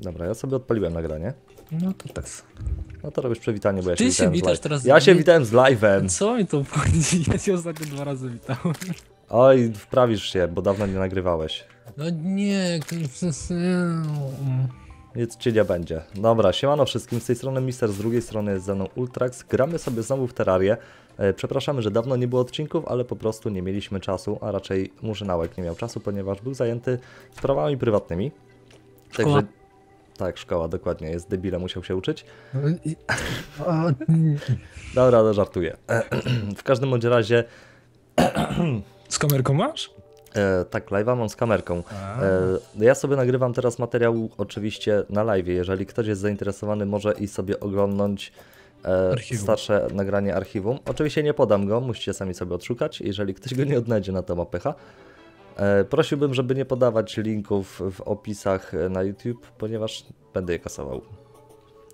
Dobra, ja sobie odpaliłem nagranie. No to tak. No to robisz przywitanie, bo ja się Ty się z witasz teraz Ja się witałem z live'em. Co mi to wchodzi? Ja cię ostatnio dwa razy witałem. Oj, wprawisz się, bo dawno nie nagrywałeś. No nie, to Nic ci nie będzie. Dobra, siemano wszystkim, z tej strony Mister, z drugiej strony jest ze mną Ultrax. Gramy sobie znowu w Terrarię. E, Przepraszamy, że dawno nie było odcinków, ale po prostu nie mieliśmy czasu, a raczej Murzynałek nie miał czasu, ponieważ był zajęty sprawami prywatnymi. Szkoła. Tak, szkoła, dokładnie, jest debilem, musiał się uczyć. Dobra, no żartuję. w każdym bądź razie, Z kamerką masz? e, tak, live'a mam z kamerką. E, Ja sobie nagrywam teraz materiał oczywiście na live. Jeżeli ktoś jest zainteresowany, może i sobie oglądnąć e, starsze nagranie archiwum. Oczywiście nie podam go, musicie sami sobie odszukać. Jeżeli ktoś go nie odnajdzie, na to ma pecha. E, Prosiłbym, żeby nie podawać linków w opisach e, na YouTube, ponieważ będę je kasował.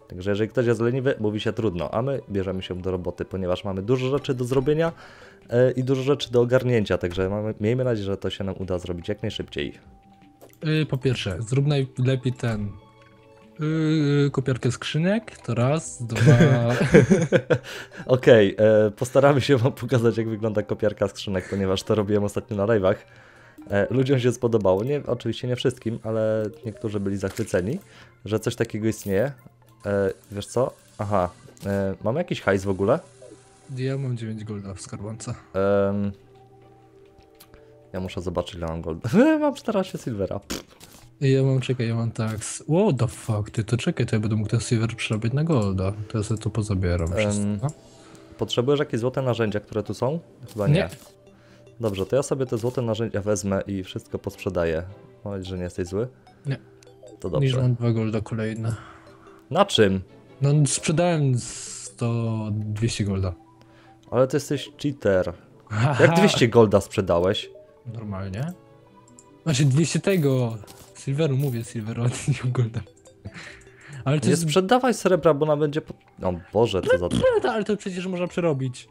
Także jeżeli ktoś jest leniwy, mówi się trudno, a my bierzemy się do roboty, ponieważ mamy dużo rzeczy do zrobienia e, i dużo rzeczy do ogarnięcia, także mamy, miejmy nadzieję, że to się nam uda zrobić jak najszybciej. Y, Po pierwsze, zrób najlepiej ten. Yy, kopiarkę skrzynek, to raz, dwa. Okej, e, postaramy się Wam pokazać, jak wygląda kopiarka skrzynek, ponieważ to robiłem ostatnio na live'ach. E, ludziom się spodobało, nie, oczywiście nie wszystkim, ale niektórzy byli zachwyceni, że coś takiego istnieje. E, wiesz co? Aha, e, mamy jakiś hajs w ogóle? Ja mam 9 golda w skarbonce. Em, ja muszę zobaczyć, ile mam gold. mam 14 silvera. Ja mam, czekaj, ja mam tak. What the fuck, ty to czekaj, to ja będę mógł ten silver przerabiać na golda. To ja sobie to pozabieram wszystko. Potrzebujesz jakieś złote narzędzia, które tu są? Chyba nie. Nie. Dobrze, to ja sobie te złote narzędzia wezmę i wszystko posprzedaję. Mam że nie jesteś zły. Nie. To Niż dobrze. mam dwa golda kolejne. Na czym? No sprzedałem 100, 200 golda. Ale ty jesteś cheater. Jak 200 golda sprzedałeś? Normalnie. Znaczy 200 tego. Silveru mówię, silveru, a nie golda. Ale to Nie jest... sprzedawaj srebra, bo ona będzie... Po... O Boże, co za... Ale to przecież można przerobić.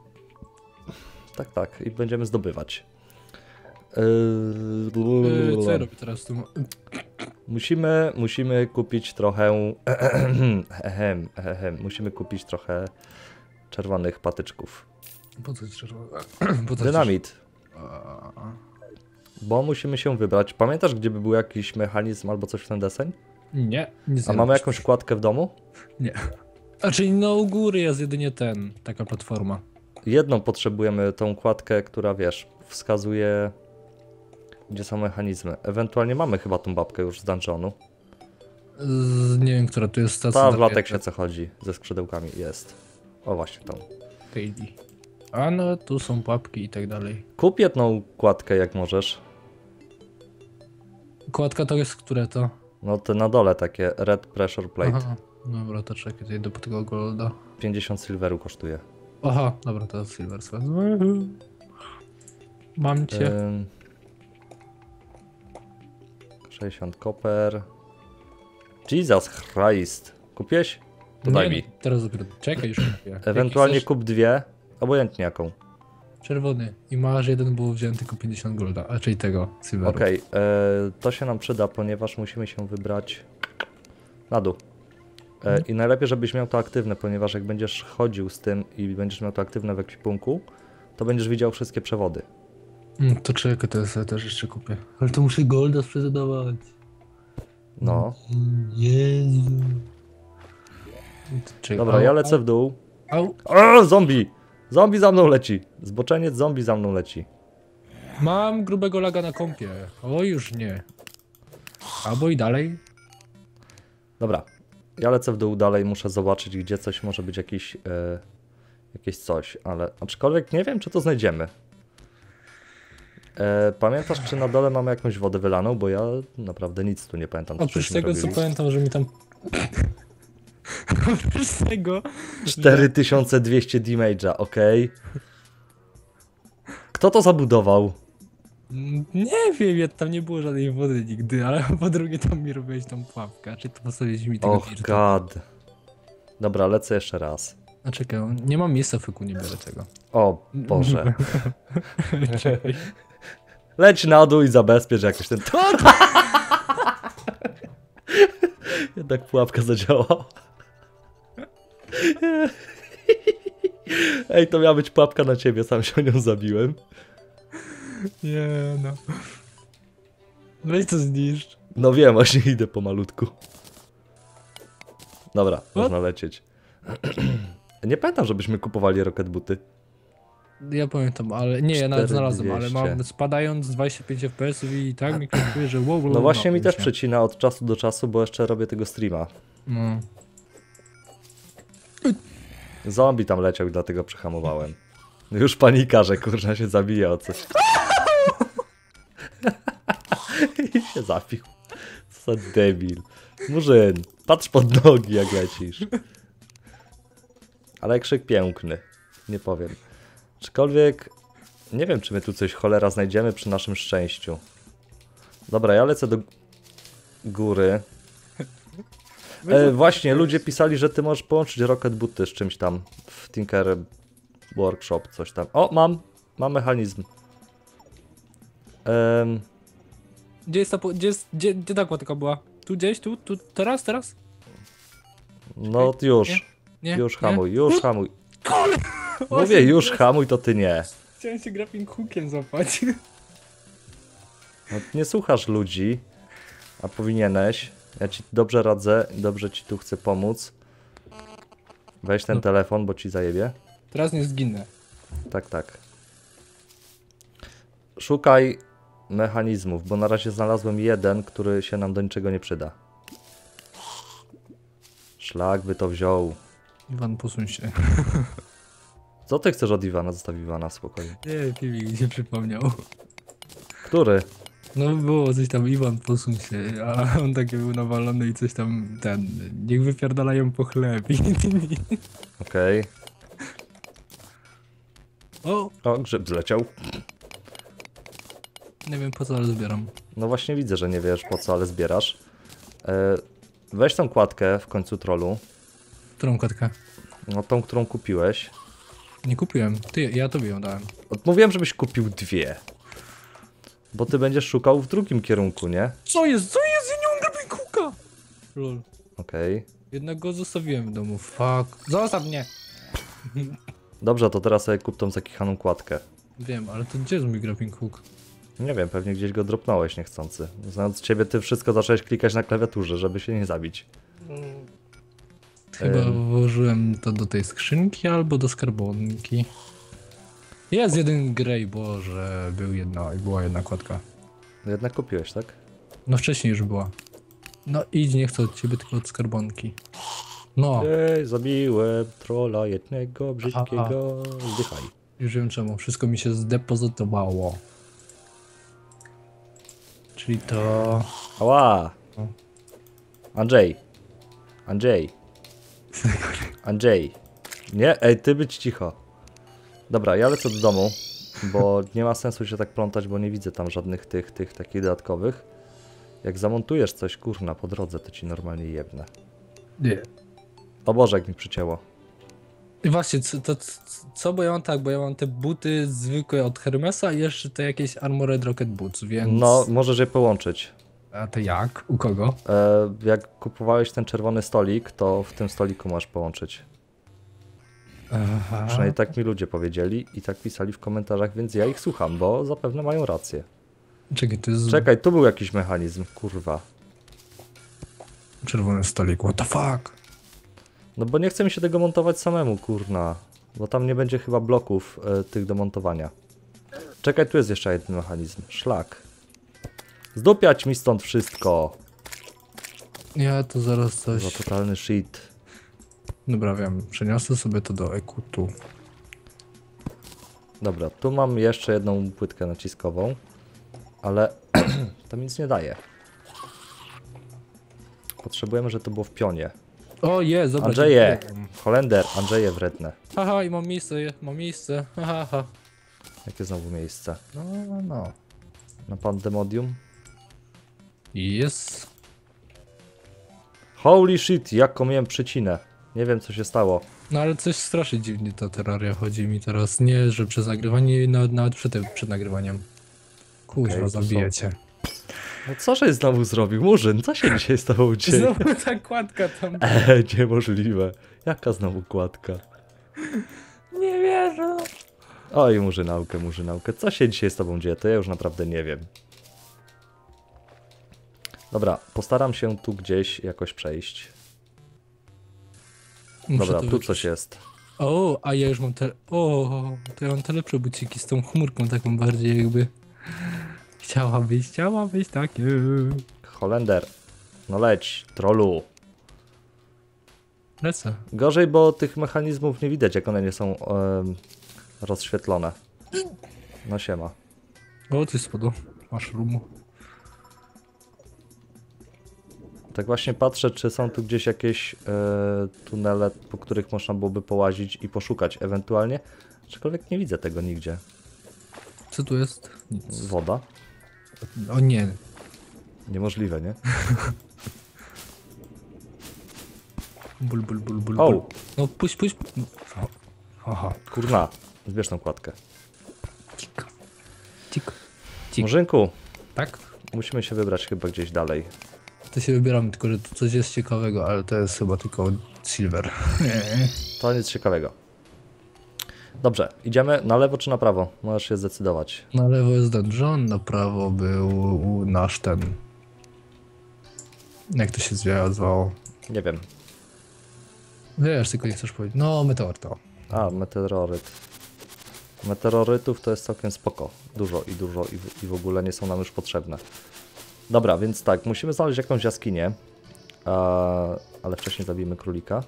Tak, tak. I będziemy zdobywać. Yy, co ja robię teraz tu? Musimy, musimy kupić trochę... Ehem, ehem. Musimy kupić trochę czerwonych patyczków. Po co co Dynamit. Bo musimy się wybrać. Pamiętasz, gdzie by był jakiś mechanizm albo coś w ten deseń? Nie, nic A nie mamy jakąś kładkę w domu? Nie. Znaczy no u góry jest jedynie ten, taka platforma. Jedną potrzebujemy, tą kładkę, która wiesz, wskazuje gdzie są mechanizmy. Ewentualnie mamy chyba tą babkę już z dungeonu. Z, nie wiem, która tu jest stacja. Ta w lateksie co chodzi, ze skrzydełkami jest. O właśnie tą. Daily. A no, tu są pułapki i tak dalej. Kup jedną kładkę jak możesz. Kładka to jest które to? No te na dole takie red pressure plate. Aha. Dobra, to czekaj, to idę po tego golda. 50 silveru kosztuje. Aha, dobra, to jest silver. Mam cię. Ym... 60 koper. Jesus Christ. Kupiłeś? To daj mi. no, Teraz dopiero. Czekaj, już kupię. Jaki Ewentualnie chcesz? kup dwie, obojętnie jaką. Czerwony. I masz jeden, było wziąłem tylko 50 golda, a czyli tego, silveru. Okej, e, to się nam przyda, ponieważ musimy się wybrać na dół. E, Mhm. I najlepiej, żebyś miał to aktywne, ponieważ jak będziesz chodził z tym i będziesz miał to aktywne w ekwipunku, to będziesz widział wszystkie przewody. Mm, to czekaj, to ja sobie też jeszcze kupię. Ale to muszę golda sprzedawać. No. Jezu. Czekaj, Dobra, au, ja lecę w dół. Au, O, zombie! Zombie za mną leci! Zboczeniec zombie za mną leci. mam grubego laga na kompie. O, już nie. Albo i dalej. Dobra, ja lecę w dół dalej, muszę zobaczyć, gdzie coś może być jakiś, e, jakieś coś, ale aczkolwiek nie wiem, czy to znajdziemy. E, pamiętasz, czy na dole mamy jakąś wodę wylaną, bo ja naprawdę nic tu nie pamiętam. co Oprócz tego, co robili. pamiętam, że mi tam... Oprócz tego... 4200 damage'a, okej. Kto to zabudował? Nie wiem, ja tam nie było żadnej wody nigdy, ale po drugie tam mi robiłeś tą pułapkę, czy to postawiłeś mi tego Och god. Dobra, lecę jeszcze raz. A czekaj, nie mam miejsca w fyku, nie biorę tego. O Boże. Leć na dół i zabezpiecz jakoś ten... Jednak pułapka zadziałała. Ej, to miała być pułapka na ciebie, sam się o nią zabiłem. Nie no. Weź to zniszcz. No wiem, właśnie idę pomalutku. Dobra, można lecieć. Nie pamiętam, żebyśmy kupowali rocket booty. Ja pamiętam, ale nie, ja nawet znalazłem, ale 4200. mam spadając 25 fps i tak mi klikuje, że wow, wow No właśnie mi już też przecina od czasu do czasu, bo jeszcze robię tego streama. No. Zombie tam leciał i dlatego przehamowałem. Już panika, że kurna się zabija o coś. I się zabił. Co za debil. Murzyn, patrz pod nogi jak lecisz. Ale krzyk piękny. Nie powiem. Aczkolwiek nie wiem, czy my tu coś cholera znajdziemy przy naszym szczęściu. Dobra, ja lecę do góry. E, właśnie, ludzie pisali, że ty możesz połączyć Rocket Booty z czymś tam w Tinker Workshop, coś tam. O, mam! Mam mechanizm. Em, Gdzie jest ta, gdzie jest, gdzie, gdzie ta kładka była? Tu gdzieś, tu, tu, teraz, teraz? no już, Nie? Nie? już hamuj, już hamuj. Kole! Mówię, już hamuj, to ty nie. Chciałem się grappling hookiem złapać. No, nie słuchasz ludzi, a powinieneś. Ja ci dobrze radzę, dobrze ci tu chcę pomóc. Weź ten No. telefon, bo ci zajebie. Teraz nie zginę. Tak, tak. Szukaj mechanizmów, bo na razie znalazłem jeden, który się nam do niczego nie przyda. Szlak by to wziął. Iwan, posuń się. Co ty chcesz od Iwana? Zostaw Iwana w spokoju. Nie, mi się przypomniał. Który? No było coś tam, Iwan, posuń się, a on taki był nawalony i coś tam, ten, niech wypierdalają po chleb. Okej. O, O, grzyb zleciał. Nie wiem po co, ale zbieram. No właśnie widzę, że nie wiesz po co, ale zbierasz. E, weź tą kładkę w końcu trollu. Którą kotkę? No tą, którą kupiłeś. Nie kupiłem, ty, ja tobie ją dałem. Mówiłem, żebyś kupił dwie. Bo ty będziesz szukał w drugim kierunku, nie? Co jest, co jest, ja nie mam hooka! Lol. Okej. Jednak go zostawiłem w domu, fuck. Zostaw mnie! Dobrze, to teraz sobie kup tą zakichaną kładkę. Wiem, ale to gdzie jest mój grappling hook? Nie wiem, pewnie gdzieś go dropnąłeś niechcący. Znając ciebie, ty wszystko zacząłeś klikać na klawiaturze, żeby się nie zabić. Chyba Em. włożyłem to do tej skrzynki albo do skarbonki. Jest jeden grey, boże, był jedna, była jedna kładka. No jednak kupiłeś, tak? No wcześniej już była. No idź, nie chcę od ciebie, tylko od skarbonki. No, Ej, zabiłem trolla jednego brzydkiego. Zdychaj. już wiem czemu. Wszystko mi się zdepozytowało. Czyli to... Ała! Andrzej. Andrzej. Andrzej. Nie, ej, ty być cicho. Dobra, ja lecę do domu, bo nie ma sensu się tak plątać, bo nie widzę tam żadnych tych, tych takich dodatkowych. Jak zamontujesz coś, kurna, po drodze, to ci normalnie jebnę. Nie. O Boże, jak mi przycięło. I właśnie, co, to, co, bo ja mam tak, bo ja mam te buty zwykłe od Hermesa i jeszcze te jakieś Armored Rocket Boots, więc... No, możesz je połączyć. A to jak? U kogo? E, jak kupowałeś ten czerwony stolik, to w tym stoliku masz połączyć. Aha. Przynajmniej tak mi ludzie powiedzieli i tak pisali w komentarzach, więc ja ich słucham, bo zapewne mają rację. Czekaj, to jest Czekaj, tu był jakiś mechanizm, kurwa. czerwony stolik, what the fuck? No bo nie chce mi się tego montować samemu, kurna. Bo tam nie będzie chyba bloków e, tych do montowania. Czekaj, tu jest jeszcze jeden mechanizm. Szlak. Zdupiać mi stąd wszystko. Ja to zaraz Za coś... totalny shit. Dobra, wiem, przeniosę sobie to do Ekutu. Dobra, tu mam jeszcze jedną płytkę naciskową, ale to nic nie daje. Potrzebujemy, żeby to było w pionie. O, jest, zobacz. Andrzeje! Holender, Andrzeje wredne. Haha, i mam miejsce, mam miejsce, haha, ha. Jakie znowu miejsce? No, no. Na Pandemodium? Jest. Holy shit, jaką miałem przycinę. Nie wiem, co się stało. No ale coś strasznie dziwnie ta terraria chodzi mi teraz. Nie, że przez nagrywanie, nawet, nawet przed, przed nagrywaniem. Zabiję są- cię. No co żeś znowu zrobił? Murzyn, co się dzisiaj z tobą dzieje? Znowu ta kładka tam. Eee, niemożliwe. Jaka znowu kładka? Nie wierzę. Oj, murzynałkę, murzynałkę. Co się dzisiaj z tobą dzieje? To ja już naprawdę nie wiem. Dobra, postaram się tu gdzieś jakoś przejść. Muszę Dobra, tu wyczuć. coś jest. O, a ja już mam te... O, to ja mam te lepsze buciki z tą chmurką taką bardziej jakby... Chciałabyś, chciałabyś takie... Holender. No leć, trollu. Lecę. Gorzej, bo tych mechanizmów nie widać, jak one nie są em, rozświetlone. No siema. O, ty spadło. Masz rumu. Tak właśnie patrzę, czy są tu gdzieś jakieś e, tunele, po których można byłoby połazić i poszukać ewentualnie. Aczkolwiek nie widzę tego nigdzie. Co tu jest? Nic. Woda? O nie. Niemożliwe, nie? Ból, ból, ból, O! ból. No puść, puść. O. Aha. Kurna, zbierz tą kładkę. Cik. Cik. Cik. Murzynku, Tak? musimy się wybrać chyba gdzieś dalej. To się wybieramy, tylko że tu coś jest ciekawego, ale to jest chyba tylko silver. To nic ciekawego. Dobrze, idziemy na lewo czy na prawo? Możesz się zdecydować. Na lewo jest dungeon, na prawo był nasz ten... Jak to się zwało? Nie wiem. Wiesz, tylko nie chcesz powiedzieć. No, meteor to. A, meteoryt. Meteorytów to jest całkiem spoko. Dużo i dużo i w, i w ogóle nie są nam już potrzebne. Dobra, więc tak, musimy znaleźć jakąś jaskinię. A, ale wcześniej zabijmy królika.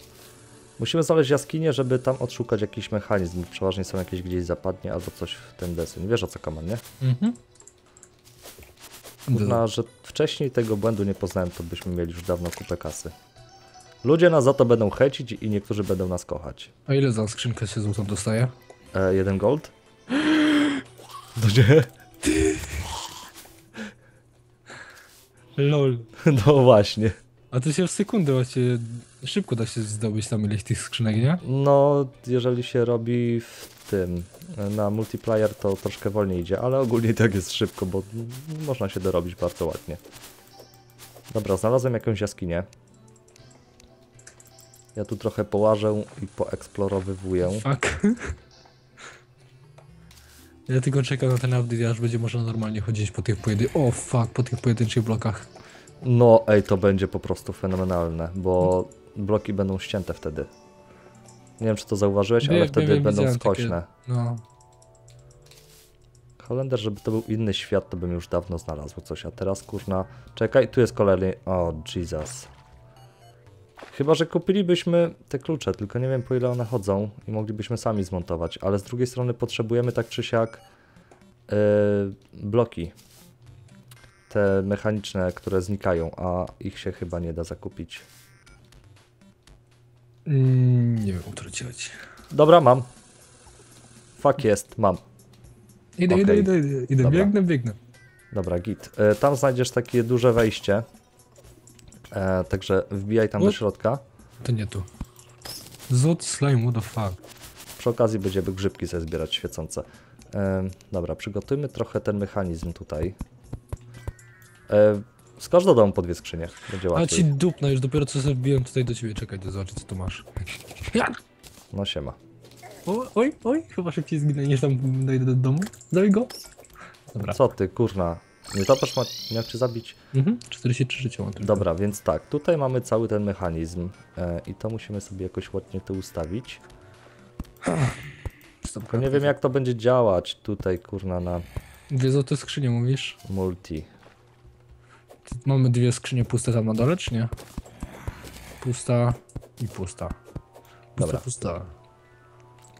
Musimy znaleźć jaskinię, żeby tam odszukać jakiś mechanizm. Przeważnie są jakieś gdzieś zapadnie albo coś w ten deseń. Wiesz o co kaman, nie? Mhm. Kurna, że wcześniej tego błędu nie poznałem, to byśmy mieli już dawno kupę kasy. Ludzie nas za to będą hecić i niektórzy będą nas kochać. A ile za skrzynkę się złotą dostaje? E, jeden gold? No nie. Lol. No właśnie. A to się w sekundę właśnie szybko da się zdobyć tam ileś tych skrzynek, nie? No, jeżeli się robi w tym, na multiplayer to troszkę wolniej idzie, ale ogólnie tak jest szybko, bo można się dorobić bardzo ładnie. Dobra, znalazłem jakąś jaskinię. Ja tu trochę połażę i poeksplorowywuję. Fuck. Ja tylko czekam na ten update, aż będzie można normalnie chodzić po tych pojedyn... O fuck, po tych pojedynczych blokach. No, ej, to będzie po prostu fenomenalne, bo bloki będą ścięte wtedy. Nie wiem, czy to zauważyłeś, ale Wiem, wtedy wiem, będą widziałem skośne. takie- No. Holender, żeby to był inny świat, to bym już dawno znalazł coś, a teraz kurna... Czekaj, tu jest kolejny... O, Jesus. Chyba, że kupilibyśmy te klucze, tylko nie wiem po ile one chodzą i moglibyśmy sami zmontować, ale z drugiej strony potrzebujemy tak czy siak yy, bloki. Te mechaniczne, które znikają, a ich się chyba nie da zakupić. Mm, nie wiem, utraciłeś. Dobra, mam. Fuck jest, mam. Idę, Okej. idę, idę, idę, Dobra. biegnę, biegnę. Dobra, git. E, Tam znajdziesz takie duże wejście. E, także wbijaj tam do środka. To nie tu. Zot slime, what the fuck. Przy okazji będziemy grzybki sobie zbierać świecące. E, dobra, przygotujmy trochę ten mechanizm tutaj. E, skocz do domu po dwie skrzynie. Będzie A łatwiej. ci dupna, już dopiero co wbiłem tutaj do ciebie, czekaj, to zobaczyć co tu masz. Ja! No siema. O, oj, oj, chyba szybciej zginę niż tam dojdę do domu. Daj go. Dobra. Co ty, kurna? Nie topasz ma... miał cię zabić? Mhm, 43 życia mam tylko. Dobra, więc tak, tutaj mamy cały ten mechanizm e, i to musimy sobie jakoś ładnie tu ustawić. Tylko nie wiem jak to będzie działać tutaj, kurna, na Dwie złote skrzynie mówisz? multi. Mamy dwie skrzynie puste tam na dole, czy nie? Pusta i pusta. Pusta, Dobra. pusta.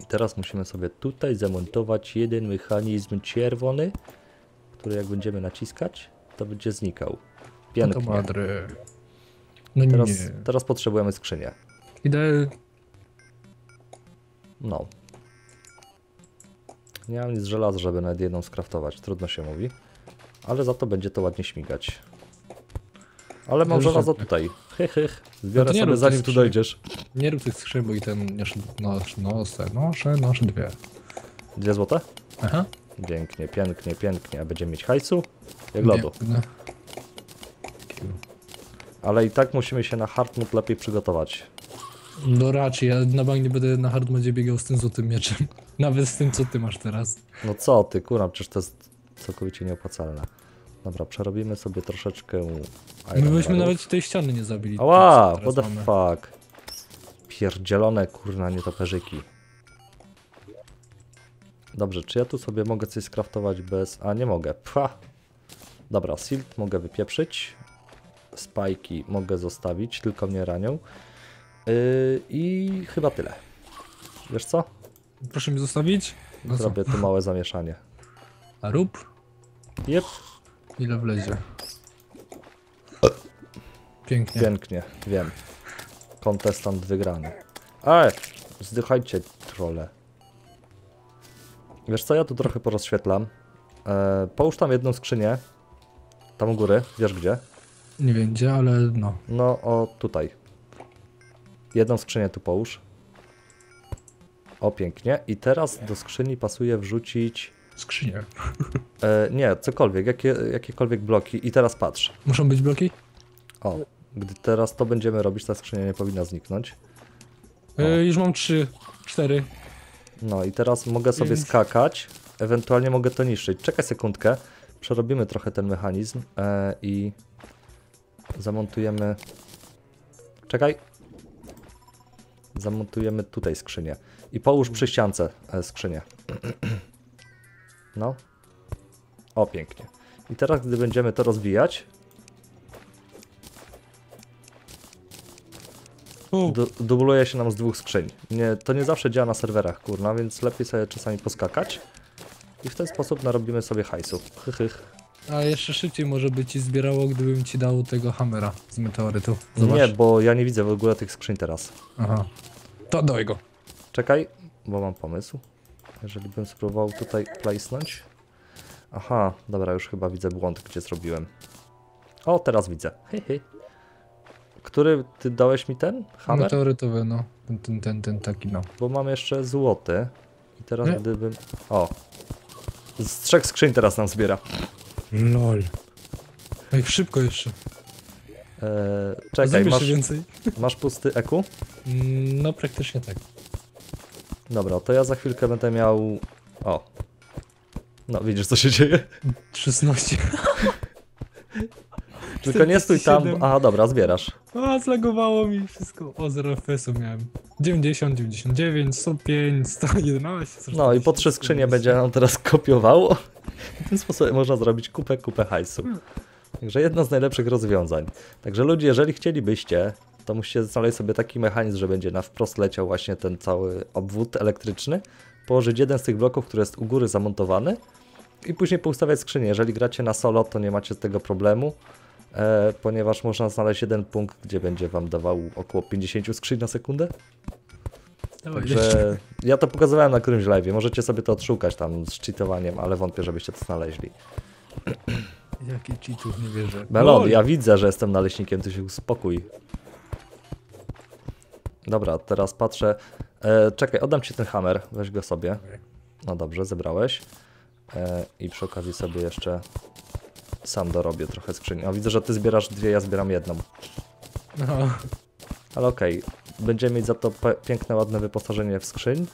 I teraz musimy sobie tutaj zamontować jeden mechanizm czerwony, który jak będziemy naciskać, to będzie znikał. No to Pięknie. madry. No Teraz, nie. teraz potrzebujemy skrzynię. Idę... No. Nie mam nic z żelaza, żeby nawet jedną skraftować. Trudno się mówi. Ale za to będzie to ładnie śmigać. Ale mam żelazo tutaj. Hych, hych. Zbiorę No sobie zanim tu dojdziesz. Nie rób tych skrzyń, bo i ten... Noszę, noszę, noszę, noszę, noszę dwie. Dwie złote? Aha. Pięknie, pięknie, pięknie. A będziemy mieć hajsu? Jak lodu. Biegnę. Ale i tak musimy się na hard mode lepiej przygotować. No raczej, ja na bank nie będę na hardmodzie biegał z tym złotym mieczem. Nawet z tym, co ty masz teraz. No co ty, kurwa, przecież to jest całkowicie nieopłacalne. Dobra, przerobimy sobie troszeczkę My byśmy nawet tej ściany nie zabili. Ała, co what the fuck. Pierdzielone, kurna, nietoperzyki. Dobrze, czy ja tu sobie mogę coś skraftować bez... A, nie mogę. Pfa. Dobra, silt mogę wypieprzyć. Spajki mogę zostawić, tylko mnie ranią. Yy, I chyba tyle. Wiesz co? Proszę mi zostawić. No co? Zrobię tu małe zamieszanie. A rób, Jep, ile wlezie. Pięknie. pięknie, wiem. Kontestant wygrany. Ej, zdychajcie, trole. Wiesz co, ja tu trochę porozświetlam. E, połóż tam jedną skrzynię. Tam u góry, wiesz gdzie? Nie wiem gdzie, ale no. No, o tutaj. Jedną skrzynię tu połóż. O, pięknie. I teraz do skrzyni pasuje wrzucić... Skrzynię. E, nie, cokolwiek, jakie, jakiekolwiek bloki. I teraz patrz. Muszą być bloki? O, gdy teraz to będziemy robić, ta skrzynia nie powinna zniknąć. E, już mam trzy, cztery. No i teraz mogę sobie Pięć. skakać, ewentualnie mogę to niszczyć. Czekaj sekundkę, przerobimy trochę ten mechanizm e, i zamontujemy... Czekaj. Zamontujemy tutaj skrzynię. I połóż przy ściance e, skrzynię. No. O, pięknie. I teraz, gdy będziemy to rozwijać, du dubluje się nam z dwóch skrzyń. Nie, to nie zawsze działa na serwerach, kurna, więc lepiej sobie czasami poskakać. I w ten sposób narobimy sobie hajsu. Hych. a jeszcze szybciej może by ci zbierało, gdybym ci dał tego hamera z meteorytu. Zobacz. Nie, bo ja nie widzę w ogóle tych skrzyń teraz. Aha. To daj go. Czekaj, bo mam pomysł. Jeżeli bym spróbował tutaj playsnąć. Aha, dobra, już chyba widzę błąd, gdzie zrobiłem. O, teraz widzę. Hy. Który ty dałeś mi ten? Hammer? Meteorytowy, no. Ten, ten, ten, ten taki, no. Bo mam jeszcze złoty. I teraz Nie. gdybym... O. Z trzech skrzyń teraz nam zbiera. Lol. Ej, szybko jeszcze. Eee, czekaj, masz, więcej? masz pusty? Mm, No, praktycznie tak. Dobra, to ja za chwilkę będę miał... O. No, widzisz co się dzieje? 16. Tylko nie stój tam... 47. Aha, dobra, zbierasz. A, zlagowało mi wszystko. O, 0 FPS-u miałem. 90, 99, 105, 111. 140, No i po trzy skrzynie 120. będzie nam teraz kopiowało. W ten sposób można zrobić kupę, kupę hajsu. Także jedno z najlepszych rozwiązań. Także ludzie, jeżeli chcielibyście, to musicie znaleźć sobie taki mechanizm, że będzie na wprost leciał właśnie ten cały obwód elektryczny, położyć jeden z tych bloków, który jest u góry zamontowany i później poustawiać skrzynię. Jeżeli gracie na solo, to nie macie z tego problemu, e, ponieważ można znaleźć jeden punkt, gdzie będzie wam dawał około 50 skrzyń na sekundę. Także ja to pokazywałem na którymś live. Możecie sobie to odszukać tam z cheatowaniem, ale wątpię, żebyście to znaleźli. Jaki cheatów, nie wierzę. Melon, ja widzę, że jestem naleśnikiem, ty się uspokój. Dobra, teraz patrzę. E, czekaj, oddam ci ten hammer, weź go sobie. No dobrze, zebrałeś. E, I przy okazji sobie jeszcze sam dorobię trochę skrzyni. O, widzę, że ty zbierasz dwie, ja zbieram jedną. No, Ale okej, będziemy mieć za to piękne, ładne wyposażenie w skrzyń.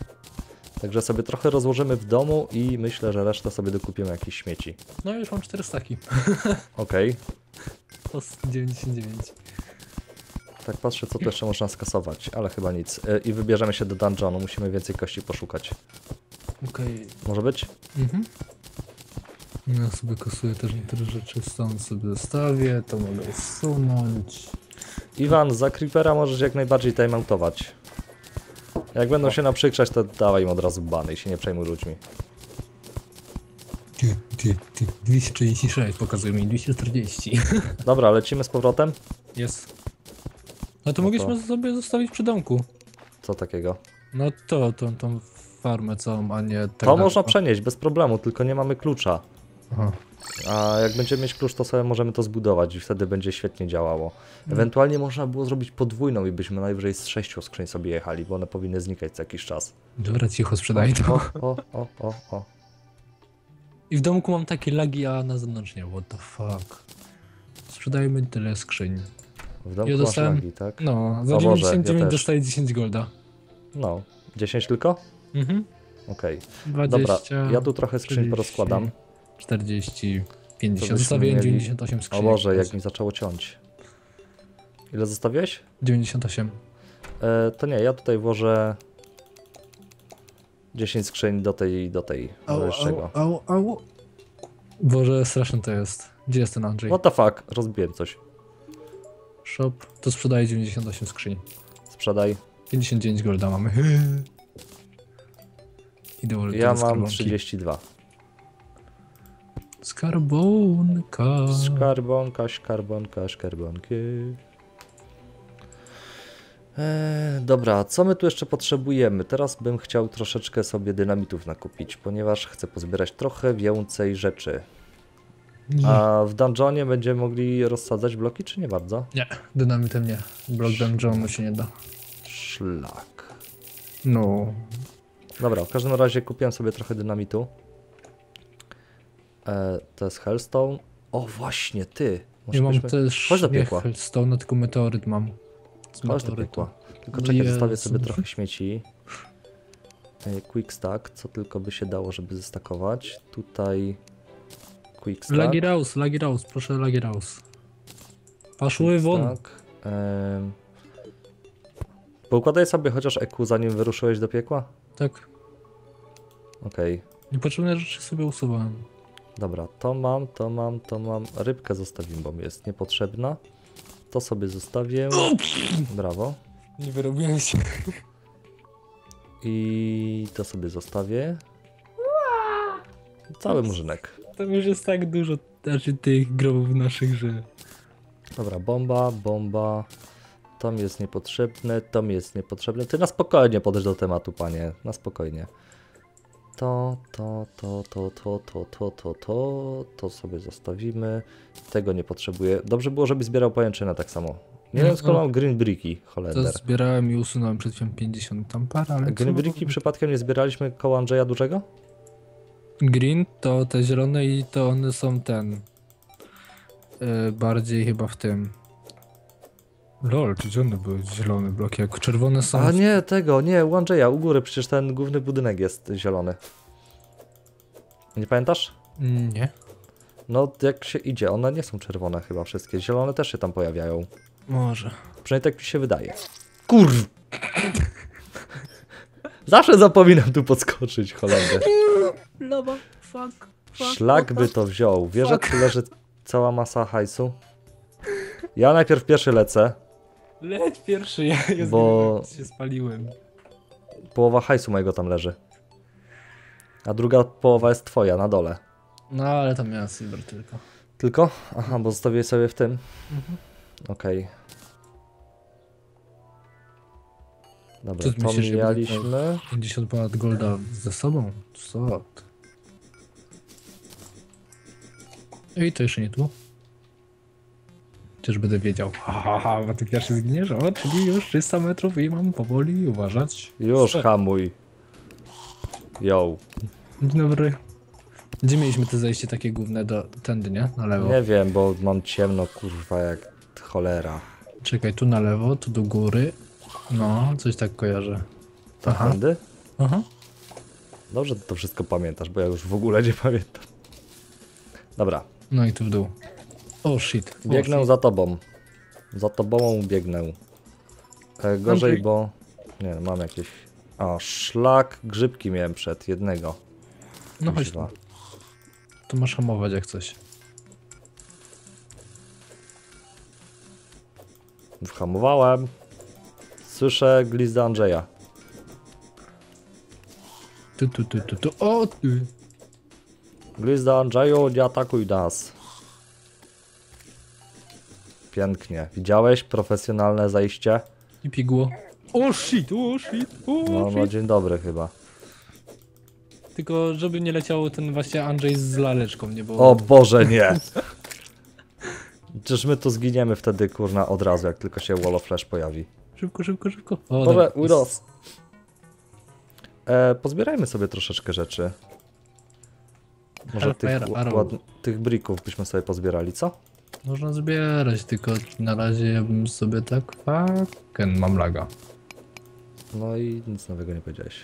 Także sobie trochę rozłożymy w domu i myślę, że resztę sobie dokupimy jakieś śmieci. no już mam 4 staki. Okej, To z 99. tak patrzę, co tu jeszcze można skasować, ale chyba nic. E, I wybierzemy się do dungeonu, musimy więcej kości poszukać. Okej. Może być? Mhm. Ja sobie kasuję też niektóre rzeczy, stąd sobie zostawię, to mogę usunąć. Iwan, za creepera możesz jak najbardziej timeoutować. Jak będą się naprzykrzać, to dawaj im od razu bany i się nie przejmuj ludźmi. Ty, ty, ty, 236, pokazuje mi 240. Dobra, lecimy z powrotem? Jest. No to No mogliśmy sobie zostawić przy domku. Co takiego? No to, tą, tą farmę całą, a nie tak To można przenieść bez problemu, tylko nie mamy klucza. Aha. A jak będziemy mieć klucz, to sobie możemy to zbudować i wtedy będzie świetnie działało. Ewentualnie można było zrobić podwójną i byśmy najwyżej z sześciu skrzyń sobie jechali, bo one powinny znikać co jakiś czas. Dobra, cicho, sprzedaj to. O, o, o, o, o. I w domku mam takie lagi, a na zewnątrz nie. What the fuck. Sprzedajmy tyle skrzyń. W domku Ja masz dostałem- lagi, tak? No, za O Boże, ja 99 dostaję 10 golda. No. 10 tylko? Mhm. Okej. 20, Dobra, ja tu trochę skrzyń 40, porozkładam. 40, To 50. byśmy Zostawiłem mieli- 98 O skrzynek. Boże, jak mi zaczęło ciąć. Ile zostawiłeś? 98. E, to nie, ja tutaj włożę 10 skrzyń do tej, do tej, do jeszcze au, au. Boże, straszne to jest. Gdzie jest ten Andrzej? What the fuck? Rozbiłem coś. Shop. To sprzedaje 98 skrzyń. Sprzedaj. 59 golda mamy. Idę Ja mam skarbonki. 32. Skarbonka. Skarbonka, skarbonka, skarbonki. Eee, dobra, co my tu jeszcze potrzebujemy? Teraz bym chciał troszeczkę sobie dynamitów nakupić, ponieważ chcę pozbierać trochę więcej rzeczy. Nie, A w dungeonie będziemy mogli rozsadzać bloki, czy nie bardzo? nie, dynamitem nie. Block dungeonu się nie da. Szlak. No. Dobra, w każdym razie kupiłem sobie trochę dynamitu. E, to jest Hellstone. O, właśnie, ty. Może Ja mam byśmy- też Chodź do nie piekła. Stone, tylko meteoryt mam. Z Chodź do piekła. Tylko czekaj, zostawię sobie trochę śmieci. E, Quick stack, co tylko by się dało, żeby zestakować. Tutaj Lagi raus, lagi raus, proszę lagi raus. Paszły quick won. Em, Poukładaj sobie chociaż EQ zanim wyruszyłeś do piekła? Tak. Okej. Niepotrzebne rzeczy sobie usuwałem. Dobra, to mam, to mam, to mam. Rybkę zostawimy, bo mi jest niepotrzebna. To sobie zostawię. Brawo. Nie wyrobiłem się. I to sobie zostawię. Cały murzynek. Tam już jest tak dużo znaczy, tych grobów naszych, że... Dobra, bomba, bomba. To mi jest niepotrzebne, to mi jest niepotrzebne. Ty na spokojnie podejdź do tematu, panie. Na spokojnie. To, to, to, to, to, to, to, to, to, to sobie zostawimy. Tego nie potrzebuję. Dobrze było, żeby zbierał pajęczynę tak samo. Nie wiem skąd No. mam green bricky, To Holender. zbierałem i usunąłem przed chwilą 50 tam par, ale... Green bricky przypadkiem nie zbieraliśmy koło Andrzeja dużego? Green to te zielone i to one są ten... Yy, bardziej chyba w tym... Lol, czy gdzie one były zielone bloki? Jak czerwone są... A nie, tego, nie, u Andrzeja, u góry, przecież ten główny budynek jest zielony. Nie pamiętasz? Nie. No, jak się idzie, one nie są czerwone chyba wszystkie. Zielone też się tam pojawiają. Może. Przynajmniej tak mi się wydaje. Kurw! Zawsze zapominam tu podskoczyć, Holender. Loba, fuck, Szlak by to wziął. Wiesz, że tu leży cała masa hajsu? Ja najpierw pierwszy lecę. Leć pierwszy, ja, Bo- się spaliłem. Połowa hajsu mojego tam leży. A druga połowa jest twoja, na dole. No ale tam miałem silver tylko. Tylko? Aha, bo zostawię sobie w tym. Mhm. Okej. Dobra, Czy to mijaliśmy. 50 ponad golda ze sobą? Co? Ej, to jeszcze nie tu. Chociaż będę wiedział. Haha, bo ty pierwszy zginiesz, o, czyli już 300 metrów i mam powoli uważać. Już hamuj. Yo. Dzień dobry. Gdzie mieliśmy te zejście takie główne do tędy, nie? Na lewo. Nie wiem, bo mam ciemno, kurwa, jak cholera. Czekaj, tu na lewo, tu do góry. No, coś tak kojarzę. To Aha. tędy? Aha. Dobrze to wszystko pamiętasz, bo ja już w ogóle nie pamiętam. Dobra, No i tu w dół. O shit. O, biegnę shit. za tobą. Za tobą biegnę. E, gorzej, Andrzej. bo... Nie, mam jakieś... A, szlak, grzybki miałem przed, jednego. No chodź tu. Tu masz hamować jak coś. Whamowałem. Słyszę glizdę Andrzeja. Tu, tu, tu, tu, tu. O, ty. Glizda Andrzeju, nie atakuj nas. Pięknie. Widziałeś profesjonalne zajście? I pigło. O shit, o shit, o No, no shit. dzień dobry chyba. Tylko żeby nie leciał ten właśnie Andrzej z laleczką, nie? Bo O Boże, nie! Czyż my tu zginiemy wtedy, kurna, od razu, jak tylko się Wall of Flash pojawi. Szybko, szybko, szybko. O, Boże, uros. E, pozbierajmy sobie troszeczkę rzeczy. Może tych, tych brików byśmy sobie pozbierali, co? Można zbierać, tylko na razie ja bym sobie tak fucking mam laga. No i nic nowego nie powiedziałeś.